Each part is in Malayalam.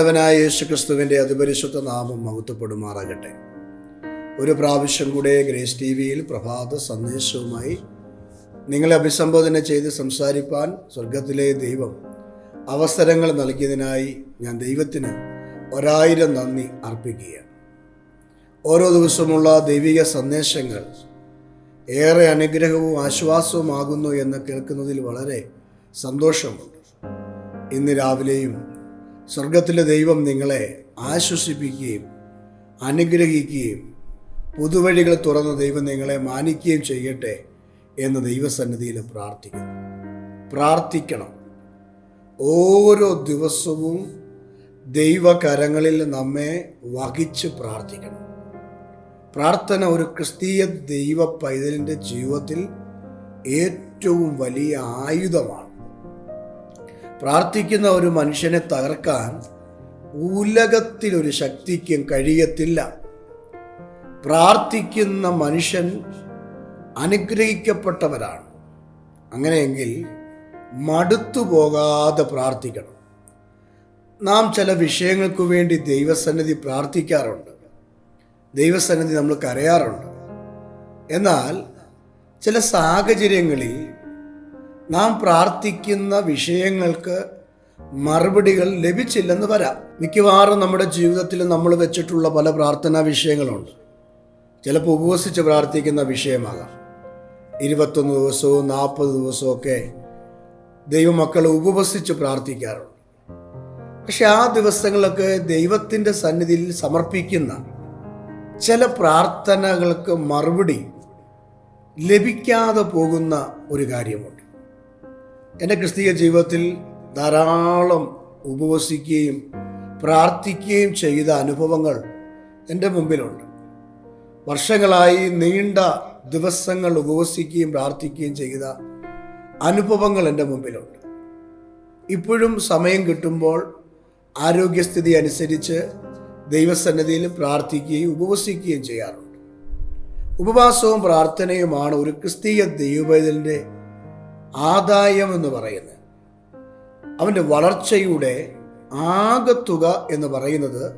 നല്ലവനായ യേശു ക്രിസ്തുവിന്റെ അതിപരിശുദ്ധ നാമം മഹത്വപ്പെടുമാറാകട്ടെ. ഒരു പ്രാവശ്യം കൂടെ ഗ്രേസ് ടി വിയിൽ പ്രഭാത സന്ദേശവുമായി നിങ്ങളെ അഭിസംബോധന ചെയ്ത് സംസാരിപ്പാൻ സ്വർഗത്തിലെ ദൈവം അവസരങ്ങൾ നൽകിയതിനായി ഞാൻ ദൈവത്തിന് ഒരായിരം നന്ദി അർപ്പിക്കുകയാണ്. ഓരോ ദിവസമുള്ള ദൈവിക സന്ദേശങ്ങൾ ഏറെ അനുഗ്രഹവും ആശ്വാസവുമാകുന്നു എന്ന് കേൾക്കുന്നതിൽ വളരെ സന്തോഷമുണ്ട്. ഇന്ന് രാവിലെയും സ്വർഗത്തിലെ ദൈവം നിങ്ങളെ ആശ്വസിപ്പിക്കുകയും അനുഗ്രഹിക്കുകയും പുതുവഴികൾ തുറന്ന ദൈവം നിങ്ങളെ മാനിക്കുകയും ചെയ്യട്ടെ എന്ന് ദൈവസന്നിധിയിൽ പ്രാർത്ഥിക്കുന്നു. പ്രാർത്ഥിക്കണം. ഓരോ ദിവസവും ദൈവകരങ്ങളിൽ നമ്മെ വഹിച്ച് പ്രാർത്ഥിക്കണം. പ്രാർത്ഥന ഒരു ക്രിസ്തീയ ദൈവ പൈതലിന്റെ ജീവിതത്തിൽ ഏറ്റവും വലിയ ആയുധമാണ്. പ്രാർത്ഥിക്കുന്ന ഒരു മനുഷ്യനെ തകർക്കാൻ ഉലകത്തിലൊരു ശക്തിക്കും കഴിയത്തില്ല. പ്രാർത്ഥിക്കുന്ന മനുഷ്യൻ അനുഗ്രഹിക്കപ്പെട്ടവരാണ്. അങ്ങനെയെങ്കിൽ മടുത്തു പോകാതെ പ്രാർത്ഥിക്കണം. നാം ചില വിഷയങ്ങൾക്ക് വേണ്ടി ദൈവസന്നിധി പ്രാർത്ഥിക്കാറുണ്ട്. ദൈവസന്നിധി നമ്മൾ കരയാറുണ്ട്. എന്നാൽ ചില സാഹചര്യങ്ങളിൽ നാം പ്രാർത്ഥിക്കുന്ന വിഷയങ്ങൾക്ക് മറുപടികൾ ലഭിച്ചില്ലെന്ന് വരാം. മിക്കവാറും നമ്മുടെ ജീവിതത്തിൽ നമ്മൾ വെച്ചിട്ടുള്ള പല പ്രാർത്ഥനാ വിഷയങ്ങളുണ്ട്. ചിലപ്പോൾ ഉപവസിച്ച് പ്രാർത്ഥിക്കുന്ന വിഷയമാകാം. ഇരുപത്തൊന്ന് ദിവസവും നാൽപ്പത് ദിവസവും ഒക്കെ ദൈവമക്കൾ ഉപവസിച്ച് പ്രാർത്ഥിക്കാറുണ്ട്. പക്ഷെ ആ ദിവസങ്ങളൊക്കെ ദൈവത്തിന്റെ സന്നിധിയിൽ സമർപ്പിക്കുന്ന ചില പ്രാർത്ഥനകൾക്ക് മറുപടി ലഭിക്കാതെ പോകുന്ന ഒരു കാര്യമുണ്ട്. എന്റെ ക്രിസ്തീയ ജീവിതത്തിൽ ധാരാളം ഉപവസിക്കുകയും പ്രാർത്ഥിക്കുകയും ചെയ്ത അനുഭവങ്ങൾ എന്റെ മുമ്പിലുണ്ട്. വർഷങ്ങളായി നീണ്ട ദിവസങ്ങൾ ഉപവസിക്കുകയും പ്രാർത്ഥിക്കുകയും ചെയ്ത അനുഭവങ്ങൾ എന്റെ മുമ്പിലുണ്ട്. ഇപ്പോഴും സമയം കിട്ടുമ്പോൾ ആരോഗ്യസ്ഥിതി അനുസരിച്ച് ദൈവസന്നിധിയിൽ പ്രാർത്ഥിക്കുകയും ഉപവസിക്കുകയും ചെയ്യാറുണ്ട്. ഉപവാസവും പ്രാർത്ഥനയുമാണ് ഒരു ക്രിസ്തീയ ദൈവപൈതലിന്റെ ആദായം എന്ന് പറയുന്നത്. അവന്റെ വളർച്ചയുടെ ആകത്തുക എന്ന് പറയുന്നത്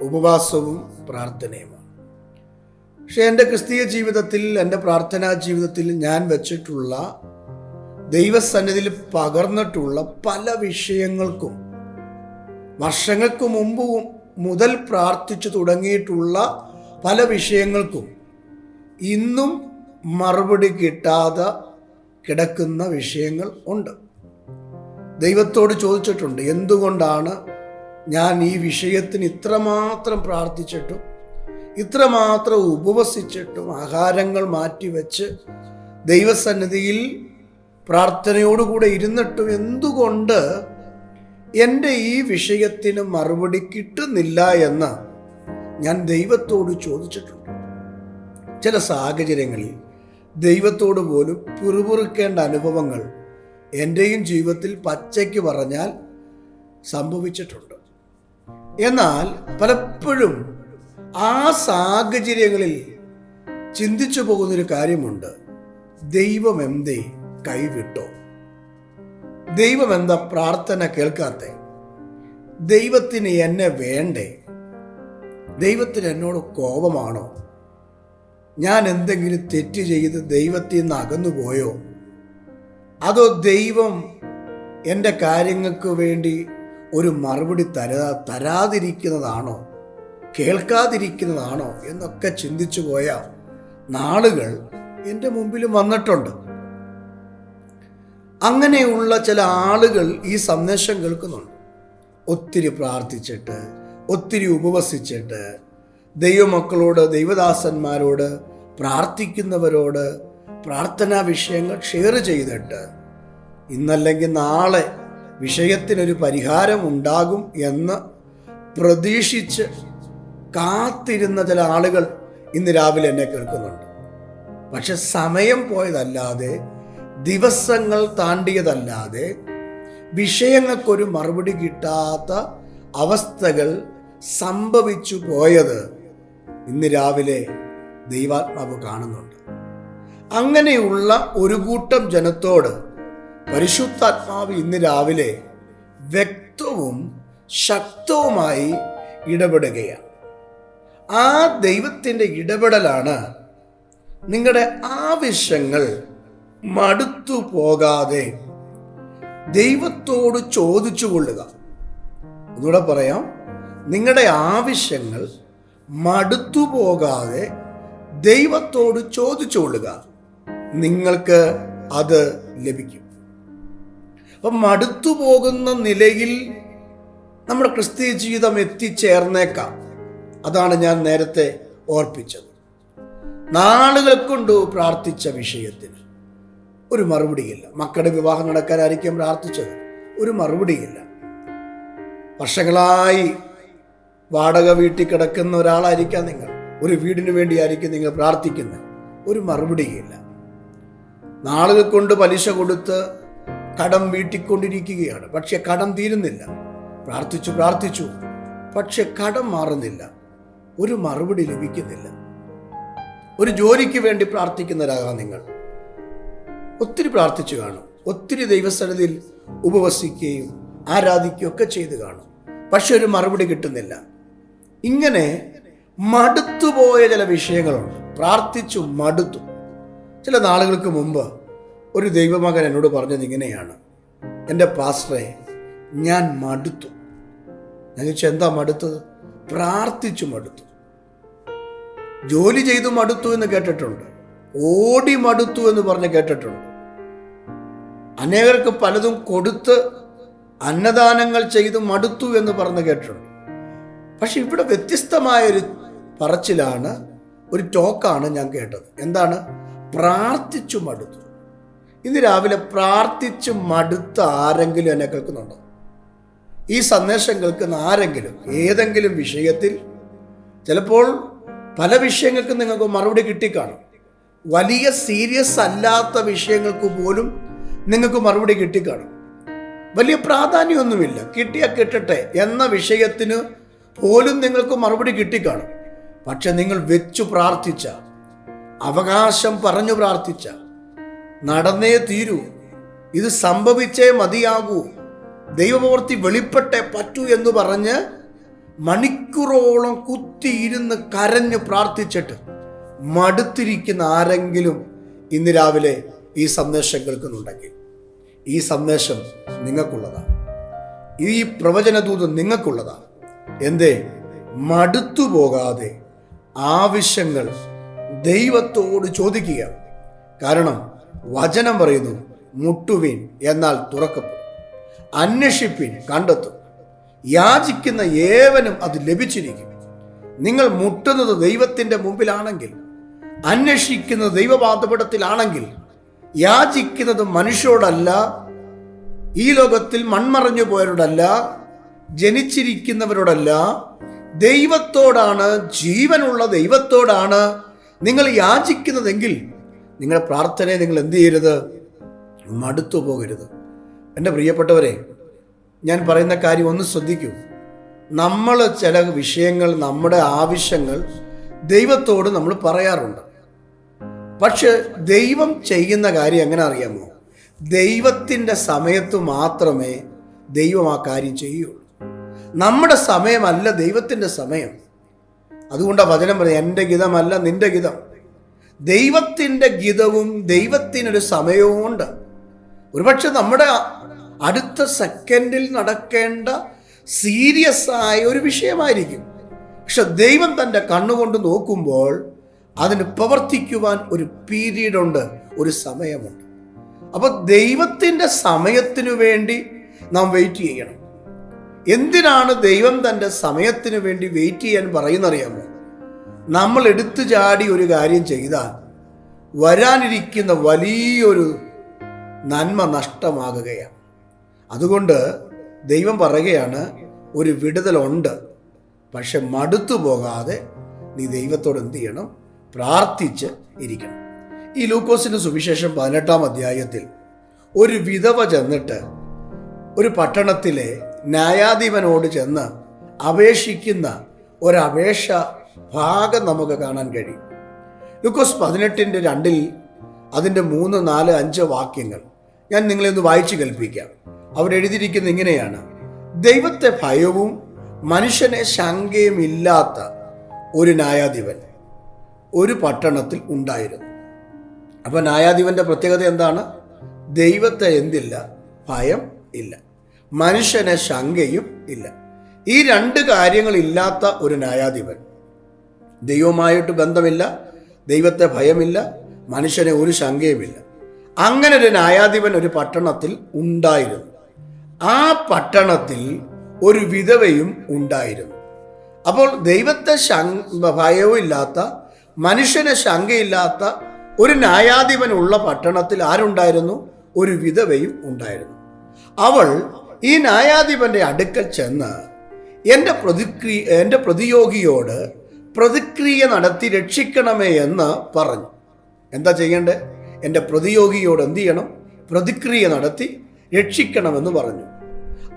ഉപവാസവും പ്രാർത്ഥനയുമാണ്. പക്ഷെ എന്റെ ക്രിസ്തീയ ജീവിതത്തിൽ എന്റെ പ്രാർത്ഥനാ ജീവിതത്തിൽ ഞാൻ വെച്ചിട്ടുള്ള ദൈവസന്നിധിയിൽ പകർന്നിട്ടുള്ള പല വിഷയങ്ങൾക്കും വർഷങ്ങൾക്ക് മുമ്പ് മുതൽ പ്രാർത്ഥിച്ചു തുടങ്ങിയിട്ടുള്ള പല വിഷയങ്ങൾക്കും ഇന്നും മറുപടി കിട്ടാതെ കിടക്കുന്ന വിഷയങ്ങൾ ഉണ്ട്. ദൈവത്തോട് ചോദിച്ചിട്ടുണ്ട് എന്തുകൊണ്ടാണ് ഞാൻ ഈ വിഷയത്തിന് ഇത്രമാത്രം പ്രാർത്ഥിച്ചിട്ടും ഇത്രമാത്രം ഉപവസിച്ചിട്ടും ആഹാരങ്ങൾ മാറ്റിവെച്ച് ദൈവസന്നിധിയിൽ പ്രാർത്ഥനയോടുകൂടെ ഇരുന്നിട്ടും എന്തുകൊണ്ട് എന്റെ ഈ വിഷയത്തിന് മറുപടി കിട്ടുന്നില്ല എന്ന് ഞാൻ ദൈവത്തോട് ചോദിച്ചിട്ടുണ്ട്. ചില സാഹചര്യങ്ങളിൽ ദൈവത്തോട് പോലും പിറുപിറുക്കേണ്ട അനുഭവങ്ങൾ എന്റെയും ജീവിതത്തിൽ പച്ചയ്ക്ക് പറഞ്ഞാൽ സംഭവിച്ചിട്ടുണ്ട്. എന്നാൽ പലപ്പോഴും ആ സാഹചര്യങ്ങളിൽ ചിന്തിച്ചു പോകുന്നൊരു കാര്യമുണ്ട്. ദൈവം എന്തേ കൈവിട്ടോ? ദൈവം എന്താ പ്രാർത്ഥന കേൾക്കാത്ത? ദൈവത്തിന് എന്നെ വേണ്ടേ? ദൈവത്തിന് എന്നോട് കോപമാണോ? ഞാൻ എന്തെങ്കിലും തെറ്റ് ചെയ്ത് ദൈവത്തിൽ നിന്ന് അകന്നുപോയോ? അതോ ദൈവം എന്റെ കാര്യങ്ങൾക്ക് വേണ്ടി ഒരു മറുപടി തരാ തരാതിരിക്കുന്നതാണോ? കേൾക്കാതിരിക്കുന്നതാണോ? എന്നൊക്കെ ചിന്തിച്ചു പോയ നാളുകൾ എന്റെ മുമ്പിലും വന്നിട്ടുണ്ട്. അങ്ങനെയുള്ള ചില ആളുകൾ ഈ സന്ദേശം കേൾക്കുന്നുണ്ട്. ഒത്തിരി പ്രാർത്ഥിച്ചിട്ട് ഒത്തിരി ഉപവസിച്ചിട്ട് ദൈവമക്കളോട് ദൈവദാസന്മാരോട് പ്രാർത്ഥിക്കുന്നവരോട് പ്രാർത്ഥനാ വിഷയങ്ങൾ ഷെയർ ചെയ്തിട്ട് ഇന്നല്ലെങ്കിൽ നാളെ വിഷയത്തിനൊരു പരിഹാരം ഉണ്ടാകും എന്ന് പ്രതീക്ഷിച്ച് കാത്തിരുന്ന ചില ആളുകൾ ഇന്ന് രാവിലെ എന്നെ കേൾക്കുന്നുണ്ട്. പക്ഷെ സമയം പോയതല്ലാതെ ദിവസങ്ങൾ താണ്ടിയതല്ലാതെ വിഷയങ്ങൾക്കൊരു മറുപടി കിട്ടാത്ത അവസ്ഥകൾ സംഭവിച്ചു പോയത് ഇന്ന് രാവിലെ ദൈവാത്മാവ് കാണുന്നുണ്ട്. അങ്ങനെയുള്ള ഒരു കൂട്ടം ജനത്തോട് പരിശുദ്ധാത്മാവ് ഇന്ന് രാവിലെ വ്യക്തവും ശക്തവുമായി ഇടപെടുകയാണ്. ആ ദൈവത്തിന്റെ ഇടപെടലാണ് നിങ്ങളുടെ ആവശ്യങ്ങൾ മടുത്തു പോകാതെ ദൈവത്തോട് ചോദിച്ചു കൊള്ളുക. ഒന്നുകൂടെ പറയാം നിങ്ങളുടെ ആവശ്യങ്ങൾ മടുത്തു പോകാതെ ദൈവത്തോട് ചോദിച്ചുകൊള്ളുക. നിങ്ങൾക്ക് അത് ലഭിക്കും. അപ്പം മടുത്തു പോകുന്ന നിലയിൽ നമ്മുടെ ക്രിസ്തീയ ജീവിതം എത്തിച്ചേർന്നേക്കാം. അതാണ് ഞാൻ നേരത്തെ ഓർപ്പിച്ചത്. നാളുകൾ കൊണ്ട് പ്രാർത്ഥിച്ച വിഷയത്തിന് ഒരു മറുപടിയില്ല. മക്കളുടെ വിവാഹം നടക്കാനായിരിക്കും പ്രാർത്ഥിച്ചത്. ഒരു മറുപടിയില്ല. വർഷങ്ങളായി വാടക വീട്ടിൽ കിടക്കുന്ന ഒരാളായിരിക്കാം നിങ്ങൾ. ഒരു വീടിന് വേണ്ടിയായിരിക്കും നിങ്ങൾ പ്രാർത്ഥിക്കുന്നത്. ഒരു മറുപടിയില്ല നാളുകൾ കൊണ്ട് പലിശ കൊടുത്ത് കടം വീട്ടിക്കൊണ്ടിരിക്കുകയാണ്. പക്ഷെ കടം തീരുന്നില്ല. പ്രാർത്ഥിച്ചു പ്രാർത്ഥിച്ചു. പക്ഷെ കടം മാറുന്നില്ല. ഒരു മറുപടി ലഭിക്കുന്നില്ല. ഒരു ജോലിക്ക് വേണ്ടി പ്രാർത്ഥിക്കുന്നവരാകാം നിങ്ങൾ. ഒത്തിരി പ്രാർത്ഥിച്ചു കാണും. ഒത്തിരി ദൈവസ്ഥലത്തിൽ ഉപവസിക്കുകയും ആരാധിക്കുകയൊക്കെ ചെയ്തു കാണും. പക്ഷെ ഒരു മറുപടി കിട്ടുന്നില്ല. ഇങ്ങനെ മടുത്തുപോയ ചില വിഷയങ്ങളുണ്ട്. പ്രാർത്ഥിച്ചു മടുത്തു. ചില നാളുകൾക്ക് മുമ്പ് ഒരു ദൈവമകൻ എന്നോട് പറഞ്ഞത് ഇങ്ങനെയാണ്. എന്റെ പാസ്റ്ററെ ഞാൻ മടുത്തു. ഞാൻ ചോദിച്ചു എന്താ മടുത്തത് പ്രാർത്ഥിച്ചു മടുത്തു. ജോലി ചെയ്തു മടുത്തു എന്ന് കേട്ടിട്ടുണ്ട്. ഓടി മടുത്തു എന്ന് പറഞ്ഞ് കേട്ടിട്ടുണ്ട്. അനേകർക്ക് പലതും കൊടുത്ത് അന്നദാനങ്ങൾ ചെയ്തു മടുത്തു എന്ന് പറഞ്ഞ് കേട്ടിട്ടുണ്ട്. പക്ഷെ ഇവിടെ വ്യത്യസ്തമായൊരു പറച്ചിലാണ് ഒരു ടോക്കാണ് ഞാൻ കേട്ടത്. എന്താണ്? പ്രാർത്ഥിച്ചു മടുത്തു. ഇന്ന് രാവിലെ പ്രാർത്ഥിച്ചു മടുത്ത ആരെങ്കിലും എന്നെ കേൾക്കുന്നുണ്ടോ? ഈ സന്ദേശം കേൾക്കുന്ന ആരെങ്കിലും ഏതെങ്കിലും വിഷയത്തിൽ ചിലപ്പോൾ പല വിഷയങ്ങൾക്കും നിങ്ങൾക്ക് മറുപടി കിട്ടിക്കാണും. വലിയ സീരിയസ് അല്ലാത്ത വിഷയങ്ങൾക്ക് പോലും നിങ്ങൾക്ക് മറുപടി കിട്ടിക്കാണും. വലിയ പ്രാധാന്യമൊന്നുമില്ല. കിട്ടിയാൽ കിട്ടട്ടെ എന്ന വിഷയത്തിന് പോലും നിങ്ങൾക്ക് മറുപടി കിട്ടിക്കാണും. പക്ഷെ നിങ്ങൾ വെച്ചു പ്രാർത്ഥിച്ച അവകാശം പറഞ്ഞു പ്രാർത്ഥിച്ച നടന്നേ തീരൂ ഇത് സംഭവിച്ചേ മതിയാകൂ ദൈവമൂർത്തി വെളിപ്പെട്ടേ പറ്റൂ എന്ന് പറഞ്ഞ് മണിക്കൂറോളം കുത്തിയിരുന്ന് കരഞ്ഞു പ്രാർത്ഥിച്ചിട്ട് മടുത്തിരിക്കുന്ന ആരെങ്കിലും ഇന്ന് രാവിലെ ഈ സന്ദേശം കേൾക്കുന്നുണ്ടെങ്കിൽ ഈ സന്ദേശം നിങ്ങൾക്കുള്ളതാണ്. ഈ പ്രവചനദൂതം നിങ്ങൾക്കുള്ളതാണ്. എന്തേ? മടുത്തു പോകാതെ ആവശ്യങ്ങൾ ദൈവത്തോട് ചോദിക്കുക. കാരണം വചനം പറയുന്നു മുട്ടുവിൻ എന്നാൽ തുറക്കപ്പെടും. അന്വേഷിപ്പിൻ കണ്ടെത്തും. യാചിക്കുന്ന ഏവനും അത് ലഭിച്ചിരിക്കും. നിങ്ങൾ മുട്ടുന്നത് ദൈവത്തിന്റെ മുമ്പിലാണെങ്കിൽ അന്വേഷിക്കുന്നത് ദൈവപാതപടത്തിലാണെങ്കിൽ യാചിക്കുന്നത് മനുഷ്യരോടല്ല ഈ ലോകത്തിൽ മൺമറഞ്ഞു പോയവരോടല്ല ജനിച്ചിരിക്കുന്നവരോടല്ല ദൈവത്തോടാണ് ജീവനുള്ള ദൈവത്തോടാണ് നിങ്ങൾ യാചിക്കുന്നതെങ്കിൽ നിങ്ങളുടെ പ്രാർത്ഥനയെ നിങ്ങൾ എന്ത് ചെയ്യരുത്? മടുത്തു പോകരുത്. എന്റെ പ്രിയപ്പെട്ടവരെ ഞാൻ പറയുന്ന കാര്യം ഒന്ന് ശ്രദ്ധിക്കൂ. നമ്മൾ ചില വിഷയങ്ങൾ നമ്മുടെ ആവശ്യങ്ങൾ ദൈവത്തോട് നമ്മൾ പറയാറുണ്ട്. പക്ഷെ ദൈവം ചെയ്യുന്ന കാര്യം എങ്ങനെ അറിയാമോ? ദൈവത്തിന്റെ സമയത്ത് മാത്രമേ ദൈവം ആ കാര്യം ചെയ്യുള്ളൂ. നമ്മുടെ സമയമല്ല ദൈവത്തിന്റെ സമയം. അതുകൊണ്ടാണ് വചനം പറയുന്നത് എന്റെ ഗീതമല്ല നിന്റെ ഗീതം. ദൈവത്തിന്റെ ഗീതവും ദൈവത്തിനൊരു സമയവും ഉണ്ട്. ഒരുപക്ഷെ നമ്മുടെ അടുത്ത സെക്കൻഡിൽ നടക്കേണ്ട സീരിയസ് ആയ ഒരു വിഷയമായിരിക്കും. പക്ഷെ ദൈവം തന്റെ കണ്ണുകൊണ്ട് നോക്കുമ്പോൾ അതിന് പ്രവർത്തിക്കുവാൻ ഒരു പീരീഡ് ഉണ്ട് ഒരു സമയമുണ്ട്. അപ്പോൾ ദൈവത്തിന്റെ സമയത്തിനു വേണ്ടി നാം വെയിറ്റ് ചെയ്യണം. എന്തിനാണ് ദൈവം തന്റെ സമയത്തിന് വേണ്ടി വെയിറ്റ് ചെയ്യാൻ പറയുന്നറിയാമോ? നമ്മൾ എടുത്തു ചാടി ഒരു കാര്യം ചെയ്താൽ വരാനിരിക്കുന്ന വലിയൊരു നന്മ നഷ്ടമാകുകയാണ്. അതുകൊണ്ട് ദൈവം പറയുകയാണ് ഒരു വിടുതലുണ്ട് പക്ഷെ മടുത്തു പോകാതെ നീ ദൈവത്തോട് എന്ത് ചെയ്യണം? പ്രാർത്ഥിച്ച് ഇരിക്കണം. ഈ ലൂക്കോസിന്റെ സുവിശേഷം പതിനെട്ടാം അധ്യായത്തിൽ ഒരു വിധവ ചെന്നിട്ട് ഒരു പട്ടണത്തിലെ ന്യായാധിപനോട് ചെന്ന് അപേക്ഷിക്കുന്ന ഒരപേക്ഷ ഭാഗം നമുക്ക് കാണാൻ കഴിയും. ലുക്കോസ് പതിനെട്ടിന്റെ രണ്ടിൽ അതിന്റെ മൂന്ന് നാല് അഞ്ച് വാക്യങ്ങൾ ഞാൻ നിങ്ങളെ ഒന്ന് വായിച്ചു കേൾപ്പിക്കാം. അവിടെ എഴുതിയിരിക്കുന്ന ഇങ്ങനെയാണ്. ദൈവത്തെ ഭയവും മനുഷ്യനെ ശങ്കയും ഇല്ലാത്ത ഒരു ന്യായാധിപൻ ഒരു പട്ടണത്തിൽ ഉണ്ടായിരുന്നു. അപ്പോൾ ന്യായാധിപന്റെ പ്രത്യേകത എന്താണ്? ദൈവത്തെ എന്തില്ല? ഭയം ഇല്ല. മനുഷ്യനെ ശങ്കയും ഇല്ല. ഈ രണ്ട് കാര്യങ്ങളില്ലാത്ത ഒരു ന്യായാധിപൻ. ദൈവമായിട്ട് ബന്ധമില്ല ദൈവത്തെ ഭയമില്ല മനുഷ്യനെ ഒരു ശങ്കയുമില്ല. അങ്ങനെ ഒരു ന്യായാധിപൻ ഒരു പട്ടണത്തിൽ ഉണ്ടായിരുന്നു. ആ പട്ടണത്തിൽ ഒരു വിധവയും ഉണ്ടായിരുന്നു. അപ്പോൾ ദൈവത്തെ ഭയവും ഇല്ലാത്ത മനുഷ്യനെ ശങ്കയില്ലാത്ത ഒരു ന്യായാധിപൻ ഉള്ള പട്ടണത്തിൽ ആരുണ്ടായിരുന്നു? ഒരു വിധവയും ഉണ്ടായിരുന്നു. അവൾ ഈ ന്യായാധിപന്റെ അടുക്കൽ ചെന്ന് എന്റെ പ്രതിക്രിയ എന്റെ പ്രതിയോഗിയോട് പ്രതിക്രിയ നടത്തി രക്ഷിക്കണമേ എന്ന് പറഞ്ഞു. എന്താ ചെയ്യേണ്ടത് എന്റെ പ്രതിയോഗിയോട് എന്ത് ചെയ്യണം? പ്രതിക്രിയ നടത്തി രക്ഷിക്കണമെന്ന് പറഞ്ഞു.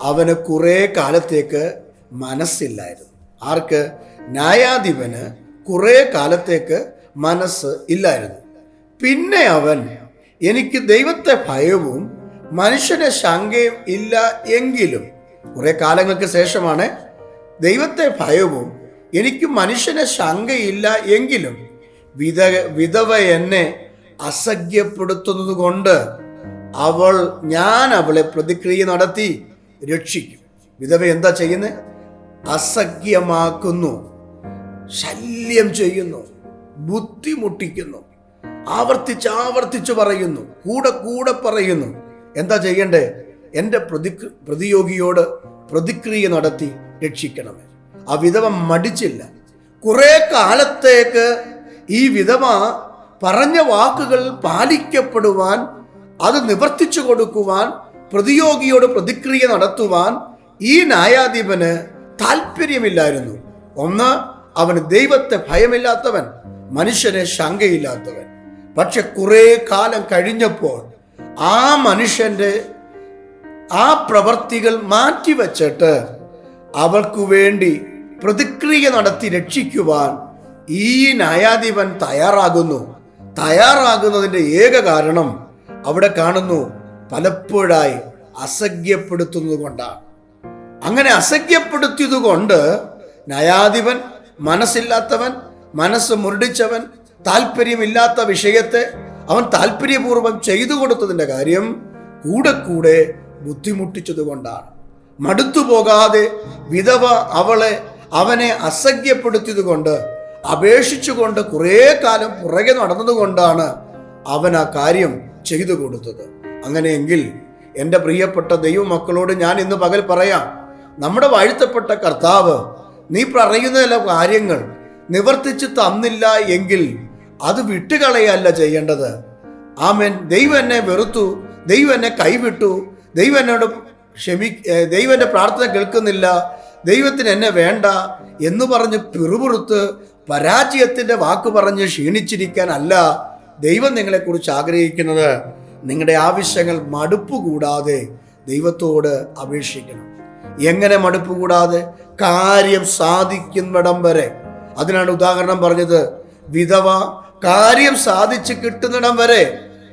അവന് കുറേ കാലത്തേക്ക് മനസ്സില്ലായിരുന്നു. ആർക്ക്? ന്യായാധിപന് കുറേ കാലത്തേക്ക് മനസ്സ് ഇല്ലായിരുന്നു. പിന്നെ അവൻ എനിക്ക് ദൈവത്തെ ഭയവും മനുഷ്യനെ ശങ്കയും ഇല്ല എങ്കിലും കുറെ കാലങ്ങൾക്ക് ശേഷമാണ് ദൈവത്തെ ഭയവും എനിക്ക് മനുഷ്യന് ശങ്കയില്ല എങ്കിലും വിധ വിധവ എന്നെ അസഖ്യപ്പെടുത്തുന്നത് കൊണ്ട് അവൾ ഞാൻ അവളെ പ്രതിക്രിയ നടത്തി രക്ഷിക്കും. വിധവ എന്താ ചെയ്യുന്നത് അസഖ്യമാക്കുന്നു ശല്യം ചെയ്യുന്നു ബുദ്ധിമുട്ടിക്കുന്നു ആവർത്തിച്ച് ആവർത്തിച്ച് പറയുന്നു കൂടെ കൂടെ പറയുന്നു. എന്താ ചെയ്യേണ്ടേ? എന്റെ പ്രതി പ്രതിയോഗിയോട് പ്രതിക്രിയ നടത്തി രക്ഷിക്കണമേ. ആ വിധവ മടിച്ചില്ല. കുറേ കാലത്തേക്ക് ഈ വിധവ പറഞ്ഞ വാക്കുകൾ പാലിക്കപ്പെടുവാൻ അത് നിവർത്തിച്ചു കൊടുക്കുവാൻ പ്രതിയോഗിയോട് പ്രതിക്രിയ നടത്തുവാൻ ഈ ന്യായാധിപന് താല്പര്യമില്ലായിരുന്നു. ഒന്ന് അവന് ദൈവത്തെ ഭയമില്ലാത്തവൻ മനുഷ്യനെ ശങ്കയില്ലാത്തവൻ. പക്ഷെ കുറേ കാലം കഴിഞ്ഞപ്പോൾ ആ മനുഷ്യന്റെ ആ പ്രവർത്തികൾ മാറ്റിവെച്ചിട്ട് അവൾക്കു വേണ്ടി പ്രതിക്രിയ നടത്തി രക്ഷിക്കുവാൻ ഈ ന്യായാധിപൻ തയ്യാറാകുന്നു. തയ്യാറാകുന്നതിന്റെ ഏക കാരണം അവിടെ കാണുന്നു പലപ്പോഴായി അസഖ്യപ്പെടുത്തുന്നത് കൊണ്ടാണ്. അങ്ങനെ അസഖ്യപ്പെടുത്തിയത് കൊണ്ട് ന്യായാധിപൻ മനസ്സില്ലാത്തവൻ മനസ്സ് മുരടിച്ചവൻ താല്പര്യമില്ലാത്ത വിഷയത്തെ അവൻ താല്പര്യപൂർവം ചെയ്തു കൊടുത്തതിന്റെ കാര്യം കൂടെ കൂടെ ബുദ്ധിമുട്ടിച്ചത് കൊണ്ടാണ്. മടുത്തു പോകാതെ വിധവ അവളെ അവനെ അസഖ്യപ്പെടുത്തിയത് കൊണ്ട് അപേക്ഷിച്ചുകൊണ്ട് കുറേ കാലം പുറകെ നടന്നതുകൊണ്ടാണ് അവൻ ആ കാര്യം ചെയ്തു കൊടുത്തത്. അങ്ങനെയെങ്കിൽ എന്റെ പ്രിയപ്പെട്ട ദൈവമക്കളോട് ഞാൻ ഇന്ന് പകൽ പറയാം നമ്മുടെ വാഴ്ത്തപ്പെട്ട കർത്താവ് നീ പറയുന്ന ചില കാര്യങ്ങൾ നിവർത്തിച്ച് തന്നില്ല എങ്കിൽ അത് വിട്ടുകളയല്ല ചെയ്യേണ്ടത്. ആമൻ. ദൈവം എന്നെ വെറുത്തു. ദൈവം എന്നെ കൈവിട്ടു. ദൈവം എന്നോട് ക്ഷമി ദൈവന്റെ പ്രാർത്ഥന കേൾക്കുന്നില്ല. ദൈവത്തിന് എന്നെ വേണ്ട എന്ന് പറഞ്ഞ് പിറുപുറുത്ത് പരാജയത്തിന്റെ വാക്ക് പറഞ്ഞ് ക്ഷീണിച്ചിരിക്കാനല്ല ദൈവം നിങ്ങളെക്കുറിച്ച് ആഗ്രഹിക്കുന്നത്. നിങ്ങളുടെ ആവശ്യങ്ങൾ മടുപ്പ് കൂടാതെ ദൈവത്തോട് അപേക്ഷിക്കണം. എങ്ങനെ മടുപ്പ് കൂടാതെ കാര്യം സാധിക്കുന്നിടം വരെ. അതിനാണ് ഉദാഹരണം പറഞ്ഞത്. വിധവ കാര്യം സാധിച്ച് കിട്ടുന്നിടം വരെ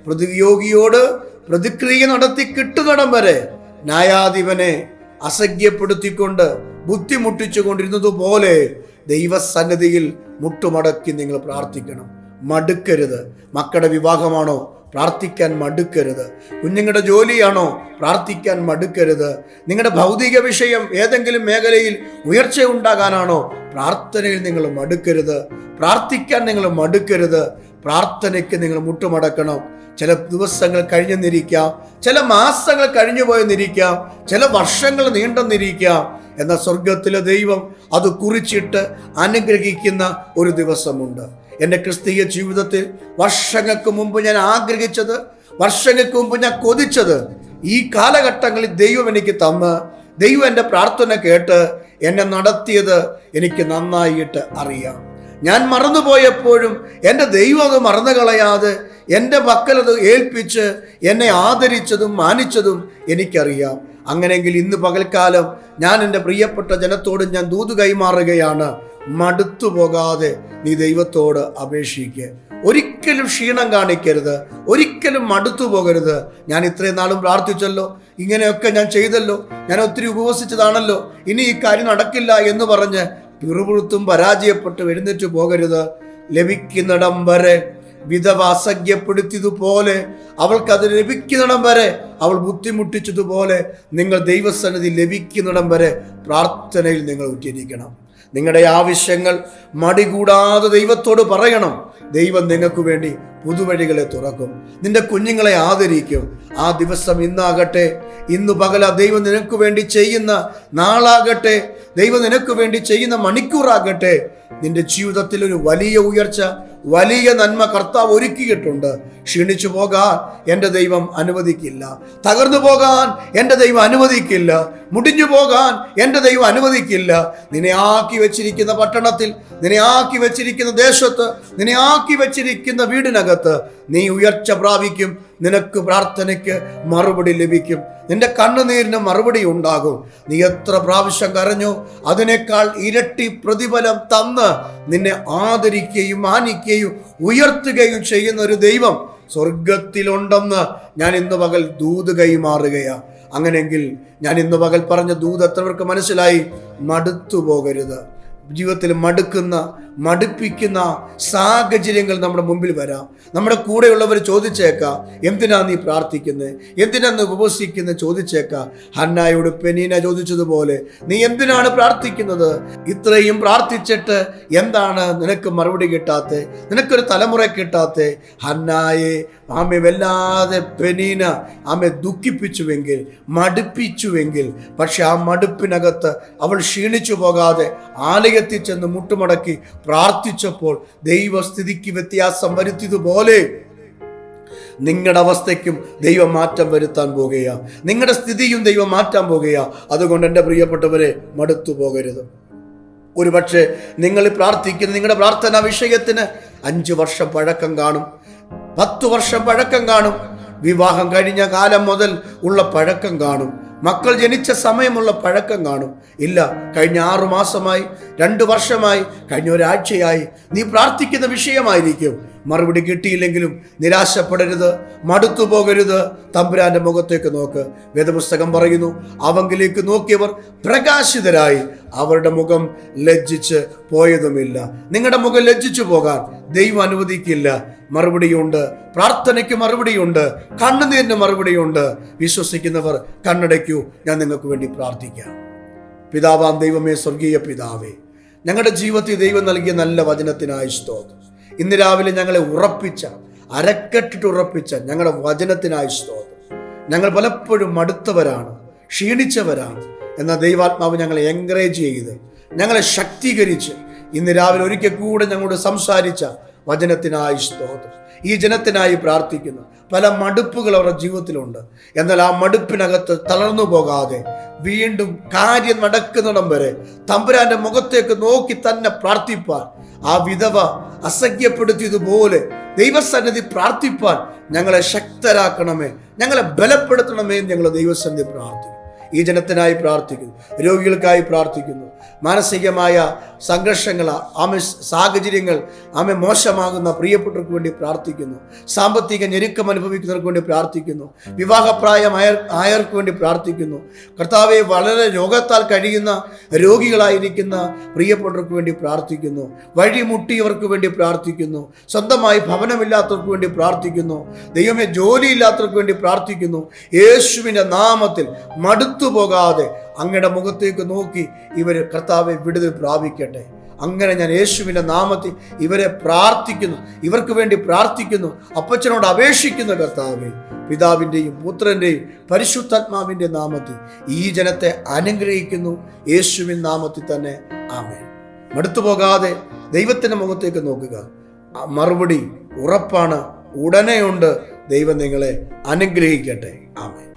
പ്രതിയോഗിയോട് പ്രതിക്രിയ നടത്തി കിട്ടുന്നിടം വരെ ന്യായാധിപനെ അസഖ്യപ്പെടുത്തിക്കൊണ്ട് ബുദ്ധിമുട്ടിച്ചു കൊണ്ടിരുന്നതുപോലെ ദൈവസന്നിധിയിൽ മുട്ടുമടക്കി നിങ്ങൾ പ്രാർത്ഥിക്കണം. മടുക്കരുത്. മക്കളുടെ വിവാഹമാണോ? പ്രാർത്ഥിക്കാൻ മടുക്കരുത്. കുഞ്ഞുങ്ങളുടെ ജോലിയാണോ? പ്രാർത്ഥിക്കാൻ മടുക്കരുത്. നിങ്ങളുടെ ഭൗതിക വിഷയം ഏതെങ്കിലും മേഖലയിൽ ഉയർച്ച ഉണ്ടാകാനാണോ പ്രാർത്ഥനയിൽ നിങ്ങൾ മടുക്കരുത്. പ്രാർത്ഥിക്കാൻ നിങ്ങൾ മടുക്കരുത്. പ്രാർത്ഥനയ്ക്ക് നിങ്ങൾ മുട്ടുമടക്കണം. ചില ദിവസങ്ങൾ കഴിഞ്ഞെന്നിരിക്കാം ചില മാസങ്ങൾ കഴിഞ്ഞു പോയെന്നിരിക്കാം ചില വർഷങ്ങൾ നീണ്ടെന്നിരിക്കാം എന്ന സ്വർഗത്തിലെ ദൈവം അത് കുറിച്ചിട്ട് അനുഗ്രഹിക്കുന്ന ഒരു ദിവസമുണ്ട്. എന്റെ ക്രിസ്തീയ ജീവിതത്തിൽ വർഷങ്ങൾക്ക് മുമ്പ് ഞാൻ ആഗ്രഹിച്ചത് വർഷങ്ങൾക്ക് മുമ്പ് ഞാൻ കൊതിച്ചത് ഈ കാലഘട്ടങ്ങളിൽ ദൈവം എനിക്ക് തന്ന് ദൈവം എന്റെ പ്രാർത്ഥന കേട്ട് എന്നെ നടത്തിയത് എനിക്ക് നന്നായിട്ട് അറിയാം. ഞാൻ മറന്നുപോയപ്പോഴും എന്റെ ദൈവം അത് മറന്നു കളയാതെ എന്റെ മക്കളത് ഏൽപ്പിച്ച് എന്നെ ആദരിച്ചതും മാനിച്ചതും എനിക്കറിയാം. അങ്ങനെയെങ്കിൽ ഇന്ന് പകൽക്കാലം ഞാൻ എന്റെ പ്രിയപ്പെട്ട ജനത്തോട് ഞാൻ ദൂത് കൈമാറുകയാണ്. മടുത്തു പോകാതെ നീ ദൈവത്തോട് അപേക്ഷിക്കുക ഒരിക്കലും ക്ഷീണം കാണിക്കരുത്. ഒരിക്കലും മടുത്തു പോകരുത്. ഞാൻ ഇത്രയും നാളും പ്രാർത്ഥിച്ചല്ലോ. ഇങ്ങനെയൊക്കെ ഞാൻ ചെയ്തല്ലോ. ഞാൻ ഒത്തിരി ഉപവസിച്ചതാണല്ലോ. ഇനി ഈ കാര്യം നടക്കില്ല എന്ന് പറഞ്ഞ് പിറുപുഴുത്തും പരാജയപ്പെട്ട് എഴുന്നേറ്റ് പോകരുത്. ലഭിക്കുന്നിടം വരെ വിധവ അസഖ്യപ്പെടുത്തിയതുപോലെ അവൾക്കത് ലഭിക്കുന്നിടം വരെ അവൾ ബുദ്ധിമുട്ടിച്ചതുപോലെ നിങ്ങൾ ദൈവസന്നിധി ലഭിക്കുന്നിടം വരെ പ്രാർത്ഥനയിൽ നിങ്ങൾ ഉറ്റിരിക്കണം നിങ്ങളുടെ ആവശ്യങ്ങൾ മടികൂടാതെ ദൈവത്തോട് പറയണം. ദൈവം നിങ്ങൾക്ക് വേണ്ടി പുതുവഴികളെ തുറക്കും. നിന്റെ കുഞ്ഞുങ്ങളെ ആദരിക്കും. ആ ദിവസം ഇന്നാകട്ടെ ഇന്ന് പകല ദൈവം നിനക്ക് വേണ്ടി ചെയ്യുന്ന നാളാകട്ടെ ദൈവം നിനക്ക് വേണ്ടി ചെയ്യുന്ന മണിക്കൂറാകട്ടെ നിന്റെ ജീവിതത്തിൽ ഒരു വലിയ ഉയർച്ച വലിയ നന്മ കർത്താവ് ഒരുക്കിയിട്ടുണ്ട്. ക്ഷീണിച്ചു പോകാൻ എന്റെ ദൈവം അനുവദിക്കില്ല. തകർന്നു പോകാൻ എന്റെ ദൈവം അനുവദിക്കില്ല. മുടിഞ്ഞു പോകാൻ എന്റെ ദൈവം അനുവദിക്കില്ല. നിന്നെ ആക്കി വെച്ചിരിക്കുന്ന പട്ടണത്തിൽ നിന്നെ ആക്കി വെച്ചിരിക്കുന്ന ദേശത്ത് നിന്നെ ആക്കി വെച്ചിരിക്കുന്ന വീടിനകത്ത് നീ ഉയർച്ച പ്രാപിക്കും. നിനക്ക് പ്രാർത്ഥനയ്ക്ക് മറുപടി ലഭിക്കും. നിന്റെ കണ്ണുനീരിന് മറുപടി ഉണ്ടാകും. നീ എത്ര പ്രാവശ്യം കരഞ്ഞു അതിനേക്കാൾ ഇരട്ടി പ്രതിഫലം തന്ന് നിന്നെ ആദരിക്കുകയും മാനിക്കുകയും ഉയർത്തുകയും ചെയ്യുന്ന ഒരു ദൈവം സ്വർഗത്തിലുണ്ടെന്ന് ഞാൻ ഇന്ന് പകൽ ദൂത് കൈമാറുകയാണ് അങ്ങനെയെങ്കിൽ ഞാൻ ഇന്ന് പകൽ പറഞ്ഞ ദൂത് എത്രവർക്ക് മനസ്സിലായി? മടുത്തു പോകരുത്. ജീവിതത്തിൽ മടുക്കുന്ന മടുപ്പിക്കുന്ന സാഹചര്യങ്ങൾ നമ്മുടെ മുമ്പിൽ വരാം. നമ്മുടെ കൂടെയുള്ളവർ ചോദിച്ചേക്കാം എന്തിനാ നീ പ്രാർത്ഥിക്കുന്നത് എന്തിനാ നീ ചോദിച്ചേക്കാം ഹന്നായോട് പെനീന ചോദിച്ചതുപോലെ നീ എന്തിനാണ് പ്രാർത്ഥിക്കുന്നത്? ഇത്രയും പ്രാർത്ഥിച്ചിട്ട് എന്താണ് നിനക്ക് മറുപടി കിട്ടാത്ത? നിനക്കൊരു തലമുറ കിട്ടാത്ത? ഹന്നായെ ആമെ വല്ലാതെ പെനീന ആമെ ദുഃഖിപ്പിച്ചുവെങ്കിൽ മടുപ്പിച്ചുവെങ്കിൽ പക്ഷെ ആ മടുപ്പിനകത്ത് അവൾ ക്ഷീണിച്ചു പോകാതെ ആലയത്തിൽ ചെന്ന് മുട്ടുമടക്കി പ്രാർത്ഥിച്ചപ്പോൾ ദൈവസ്ഥിതിക്ക് വ്യത്യാസം വരുത്തിയതുപോലെ നിങ്ങളുടെ അവസ്ഥയ്ക്കും ദൈവം മാറ്റം വരുത്താൻ പോകുകയാ. നിങ്ങളുടെ സ്ഥിതിയും ദൈവം മാറ്റാൻ പോകുകയാ. അതുകൊണ്ട് എന്റെ പ്രിയപ്പെട്ടവരെ മടുത്തു പോകരുത്. ഒരുപക്ഷെ നിങ്ങൾ പ്രാർത്ഥിക്കുന്ന നിങ്ങളുടെ പ്രാർത്ഥനാ വിഷയത്തിന് അഞ്ച് വർഷം പഴക്കം കാണും പത്ത് വർഷം പഴക്കം കാണും വിവാഹം കഴിഞ്ഞ കാലം മുതൽ ഉള്ള പഴക്കം കാണും. മക്കൾ ജനിച്ച സമയമുള്ള പഴക്കം കാണും. ഇല്ല കഴിഞ്ഞ ആറു മാസമായി രണ്ട് വർഷമായി കഴിഞ്ഞ ഒരാഴ്ചയായി നീ പ്രാർത്ഥിക്കുന്ന വിഷയമായിരിക്കും. മറുപടി കിട്ടിയില്ലെങ്കിലും നിരാശപ്പെടരുത് മടുത്തു പോകരുത്. തമ്പുരാന്റെ മുഖത്തേക്ക് നോക്ക്. വേദപുസ്തകം പറയുന്നു അവങ്കിലേക്ക് നോക്കിയവർ പ്രകാശിതരായി അവരുടെ മുഖം ലജ്ജിച്ച് പോയതുമില്ല. നിങ്ങളുടെ മുഖം ലജ്ജിച്ചു പോകാൻ ദൈവം അനുവദിക്കില്ല. മറുപടിയുണ്ട്. പ്രാർത്ഥനയ്ക്ക് മറുപടിയുണ്ട്. കണ്ണുനീരിന് മറുപടിയുണ്ട്. വിശ്വസിക്കുന്നവർ കണ്ണടയ്ക്കൂ. ഞാൻ നിങ്ങൾക്ക് വേണ്ടി പ്രാർത്ഥിക്കാം. പിതാവാം ദൈവമേ സ്വർഗീയ പിതാവേ ഞങ്ങളുടെ ജീവിതത്തിൽ ദൈവം നൽകിയ നല്ല വചനത്തിനായി സ്തോത്രം. ഇന്ന് രാവിലെ ഞങ്ങളെ ഉറപ്പിച്ച അരക്കെട്ടിട്ട് ഉറപ്പിച്ച ഞങ്ങളുടെ വചനത്തിനായി സ്തോത്രം. ഞങ്ങൾ പലപ്പോഴും മടുത്തവരാണ് ക്ഷീണിച്ചവരാണ്. എന്ന ദൈവാത്മാവ് ഞങ്ങളെ എൻകറേജ് ചെയ്ത് ഞങ്ങളെ ശക്തീകരിച്ച് ഇന്ന് രാവിലെ ഒരിക്കൽ കൂടെ ഞങ്ങളോട് സംസാരിച്ച വചനത്തിനായി സ്തോത്രം. ഈ ജനത്തിനായി പ്രാർത്ഥിക്കുന്നു. പല മടുപ്പുകൾ അവരുടെ ജീവിതത്തിലുണ്ട്. എന്നാൽ ആ മടുപ്പിനകത്ത് തളർന്നു പോകാതെ വീണ്ടും കാര്യം നടക്കുന്നിടം വരെ തമ്പുരാന്റെ മുഖത്തേക്ക് നോക്കി തന്നെ പ്രാർത്ഥിപ്പാൻ ആ വിധവ അസഖ്യപ്പെടുത്തിയതുപോലെ ദൈവസന്നിധി പ്രാർത്ഥിപ്പാൻ ഞങ്ങളെ ശക്തരാക്കണമേ ഞങ്ങളെ ബലപ്പെടുത്തണമേ എന്ന് ഞങ്ങൾ ദൈവസന്നിധി പ്രാർത്ഥിക്കും ഈ ജനത്തിനായി പ്രാർത്ഥിക്കുന്നു. രോഗികൾക്കായി പ്രാർത്ഥിക്കുന്നു. മാനസികമായ സംഘർഷങ്ങൾ ആമെ സാഹചര്യങ്ങൾ ആമെ മോശമാകുന്ന പ്രിയപ്പെട്ടവർക്ക് വേണ്ടി പ്രാർത്ഥിക്കുന്നു. സാമ്പത്തിക ഞെരുക്കം അനുഭവിക്കുന്നവർക്ക് വേണ്ടി പ്രാർത്ഥിക്കുന്നു. വിവാഹപ്രായം ആയർ ആയർക്ക് വേണ്ടി പ്രാർത്ഥിക്കുന്നു. കർത്താവെ വളരെ രോഗത്താൽ കഴിയുന്ന രോഗികളായിരിക്കുന്ന പ്രിയപ്പെട്ടവർക്ക് വേണ്ടി പ്രാർത്ഥിക്കുന്നു. വഴിമുട്ടിയവർക്ക് വേണ്ടി പ്രാർത്ഥിക്കുന്നു. സ്വന്തമായി ഭവനമില്ലാത്തവർക്ക് വേണ്ടി പ്രാർത്ഥിക്കുന്നു. ദൈവമേ ജോലിയില്ലാത്തവർക്ക് വേണ്ടി പ്രാർത്ഥിക്കുന്നു. യേശുവിന്റെ നാമത്തിൽ മടുത്തു പോകാതെ അങ്ങയുടെ മുഖത്തേക്ക് നോക്കി ഇവർ കർത്താവെ വിടുതൽ പ്രാപിക്കട്ടെ. അങ്ങനെ ഞാൻ യേശുവിന്റെ നാമത്തിൽ ഇവരെ പ്രാർത്ഥിക്കുന്നു. ഇവർക്ക് വേണ്ടി പ്രാർത്ഥിക്കുന്നു. അപ്പച്ചനോട് അപേക്ഷിക്കുന്ന കർത്താവെ. പിതാവിന്റെയും പുത്രന്റെയും പരിശുദ്ധാത്മാവിന്റെ നാമത്തിൽ ഈ ജനത്തെ അനുഗ്രഹിക്കുന്നു. യേശുവിൻ നാമത്തിൽ തന്നെ ആമേ മടുത്തു പോകാതെ ദൈവത്തിന്റെ മുഖത്തേക്ക് നോക്കുക. മറുപടി ഉറപ്പാണ്. ഉടനെയുണ്ട് ദൈവം നിങ്ങളെ അനുഗ്രഹിക്കട്ടെ. ആമേ